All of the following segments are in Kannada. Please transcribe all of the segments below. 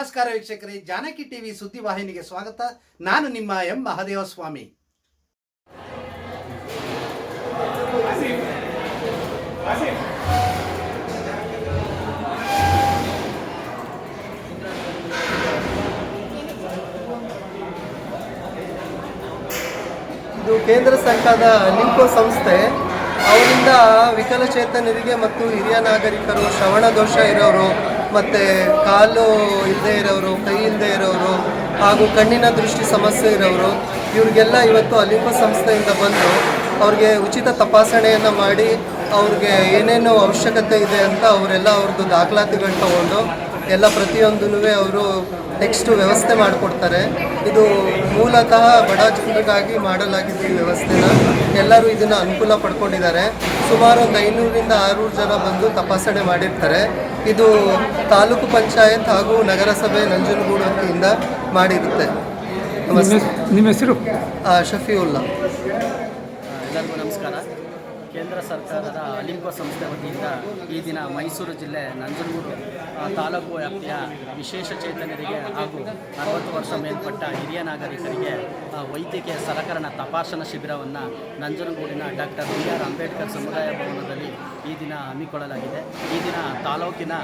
ನಮಸ್ಕಾರ ವೀಕ್ಷಕರೇ, ಜಾನಕಿ ಟಿವಿ ಸುದ್ದಿವಾಹಿನಿಗೆ ಸ್ವಾಗತ. ನಾನು ನಿಮ್ಮ ಎಂ ಮಹದೇವ ಸ್ವಾಮಿ ಇದು ಕೇಂದ್ರ ಸರ್ಕಾರದ ಲಿಂಕೋ ಸಂಸ್ಥೆ. ಅವರಿಂದ ವಿಕಲಚೇತನರಿಗೆ ಮತ್ತು ಹಿರಿಯ ನಾಗರಿಕರು ಶ್ರವಣ ದೋಷ ಇರೋರು ಮತ್ತು ಕಾಲು ಇಲ್ಲದೆ ಇರೋರು, ಕೈ ಇಲ್ಲದೆ ಇರೋರು, ಹಾಗೂ ಕಣ್ಣಿನ ದೃಷ್ಟಿ ಸಮಸ್ಯೆ ಇರೋರು, ಇವ್ರಿಗೆಲ್ಲ ಇವತ್ತು ಅಲಿಪ ಸಂಸ್ಥೆಯಿಂದ ಬಂದು ಅವ್ರಿಗೆ ಉಚಿತ ತಪಾಸಣೆಯನ್ನು ಮಾಡಿ ಅವ್ರಿಗೆ ಏನೇನು ಅವಶ್ಯಕತೆ ಇದೆ ಅಂತ ಅವರೆಲ್ಲ ಅವ್ರದ್ದು ದಾಖಲಾತಿಗಳು ತಗೊಂಡು ಎಲ್ಲ ಪ್ರತಿಯೊಂದೂ ಅವರು ನೆಕ್ಸ್ಟು ವ್ಯವಸ್ಥೆ ಮಾಡಿಕೊಡ್ತಾರೆ. ಇದು ಮೂಲತಃ ಬಡ ಜನರಿಗಾಗಿ ಮಾಡಲಾಗಿದ್ದು ಈ ವ್ಯವಸ್ಥೆನ ಎಲ್ಲರೂ ಇದನ್ನು ಅನುಕೂಲ ಪಡ್ಕೊಂಡಿದ್ದಾರೆ. ಸುಮಾರು ಒಂದು ಐನೂರಿಂದ ಆರುನೂರು ಜನ ಬಂದು ತಪಾಸಣೆ ಮಾಡಿರ್ತಾರೆ. ಇದು ತಾಲೂಕು ಪಂಚಾಯತ್ ಹಾಗೂ ನಗರಸಭೆ ನಂಜನಗೂಡು ವತಿಯಿಂದ ಮಾಡಿರುತ್ತೆ. ನಿಮ್ಮ ಹೆಸರು? ಶಫಿಯುಲ್ಲಾ ಎಲ್ಲರಿಗೂ ನಮಸ್ಕಾರ. ಕೇಂದ್ರ ಸರ್ಕಾರದ ಅಲಿಂಪ ಸಂಸ್ಥೆ ವತಿಯಿಂದ ಈ ದಿನ ಮೈಸೂರು ಜಿಲ್ಲೆ ನಂಜನಗೂಡು ತಾಲೂಕು ವ್ಯಾಪ್ತಿಯ ವಿಶೇಷ ಚೇತನರಿಗೆ ಹಾಗೂ ಅರವತ್ತು ವರ್ಷ ಮೇಲ್ಪಟ್ಟ ಹಿರಿಯ ನಾಗರಿಕರಿಗೆ ವೈದ್ಯಕೀಯ ಸಲಕರಣ ತಪಾಸಣಾ ಶಿಬಿರವನ್ನು ನಂಜನಗೂಡಿನ ಡಾಕ್ಟರ್ ಬಿ ಆರ್ ಅಂಬೇಡ್ಕರ್ ಸಮುದಾಯ ಭವನದಲ್ಲಿ ಈ ದಿನ ಹಮ್ಮಿಕೊಳ್ಳಲಾಗಿದೆ. ಈ ದಿನ ತಾಲೂಕಿನ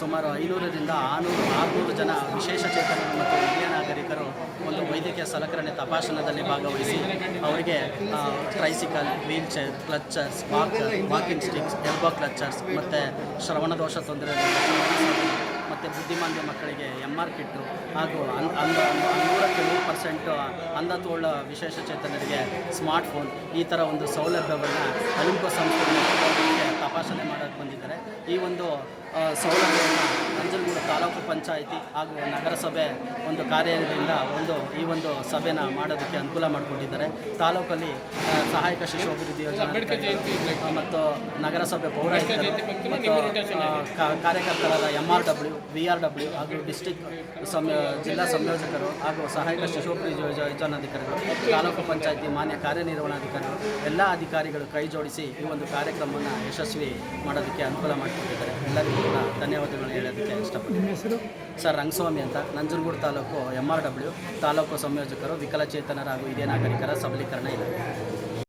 ಸುಮಾರು ಐನೂರರಿಂದ ಆರುನೂರು ಆರುನೂರು ಜನ ವಿಶೇಷ ಚೇತನರು ಮತ್ತು ಹಿರಿಯ ನಾಗರಿಕರು ವೈದ್ಯಕೀಯ ಸಲಕರಣೆ ತಪಾಸಣೆಯಲ್ಲಿ ಭಾಗವಹಿಸಿ ಅವರಿಗೆ tricycle wheelchair crutches walker walking sticks elbow crutches ಮತ್ತು ಶ್ರವಣ ದೋಷ ತೊಂದರೆ ಮತ್ತು ಬುದ್ಧಿಮಾಂದ್ಯ ಮಕ್ಕಳಿಗೆ ಎಂ ಆರ್ ಕಿಟ್ಟು ಹಾಗೂ ಅನ್, ಅಂದ, ನೂರಕ್ಕೆ ನೂರು ಪರ್ಸೆಂಟು ಚೇತನರಿಗೆ ಸ್ಮಾರ್ಟ್ಫೋನ್ ಈ ಥರ ಒಂದು ಸೌಲಭ್ಯವನ್ನು ಅಲಿಂಪ ಸಂಸ್ಥೆ ತಪಾಸಣೆ ಮಾಡೋಕ್ಕೆ ಬಂದಿದ್ದಾರೆ. ಈ ಒಂದು ಸೌಲಭ್ಯವನ್ನು ನಂಜನಗೂಡು ತಾಲೂಕು ಪಂಚಾಯಿತಿ ಹಾಗೂ ನಗರಸಭೆ ಒಂದು ಕಾರ್ಯದಿಂದ ಒಂದು ಈ ಒಂದು ಸಭೆನ ಮಾಡೋದಕ್ಕೆ ಅನುಕೂಲ ಮಾಡಿಕೊಂಡಿದ್ದಾರೆ. ತಾಲೂಕಲ್ಲಿ ಸಹಾಯಕ ಶಿಶು ಅಭಿವೃದ್ಧಿ ಯೋಜನೆ ಮತ್ತು ನಗರಸಭೆ ಪೌರಾಯುಕ್ತರು ಮತ್ತು ಕಾರ್ಯಕರ್ತರಾದ M R W V R W ಹಾಗೂ ಡಿಸ್ಟಿಕ್ ಸಂಯ ಜಿಲ್ಲಾ ಸಂಯೋಜಕರು ಹಾಗೂ ಸಹಾಯಕ ಶಿಶು ಅಭಿವೃದ್ಧಿ ಯೋಜ- ಯೋಜನಾಧಿಕಾರಿಗಳು ತಾಲೂಕು ಪಂಚಾಯಿತಿ ಮಾನ್ಯ ಕಾರ್ಯನಿರ್ವಹಣಾಧಿಕಾರಿಗಳು ಎಲ್ಲ ಅಧಿಕಾರಿಗಳು ಕೈ ಜೋಡಿಸಿ ಈ ಒಂದು ಕಾರ್ಯಕ್ರಮವನ್ನು ಯಶಸ್ವಿ ಮಾಡೋದಕ್ಕೆ ಅನುಕೂಲ ಮಾಡಿಕೊಟ್ಟಿದ್ದಾರೆ ಎಲ್ಲರಿಗೂ ಧನ್ಯವಾದಗಳು ಹೇಳೋದಕ್ಕೆ ಇಷ್ಟಪಡ್ತೀನಿ. ಹೆಸರು? ಸರ್ ರಂಗಸ್ವಾಮಿ ಅಂತ. Nanjangud taluk M R W. Taluk ಸಂಯೋಜಕರು ವಿಕಲಚೇತನರ ಹಾಗೂ ಹಿರಿಯ ನಾಗರಿಕರ ಸಬಲೀಕರಣ ಇಲಾಖೆ.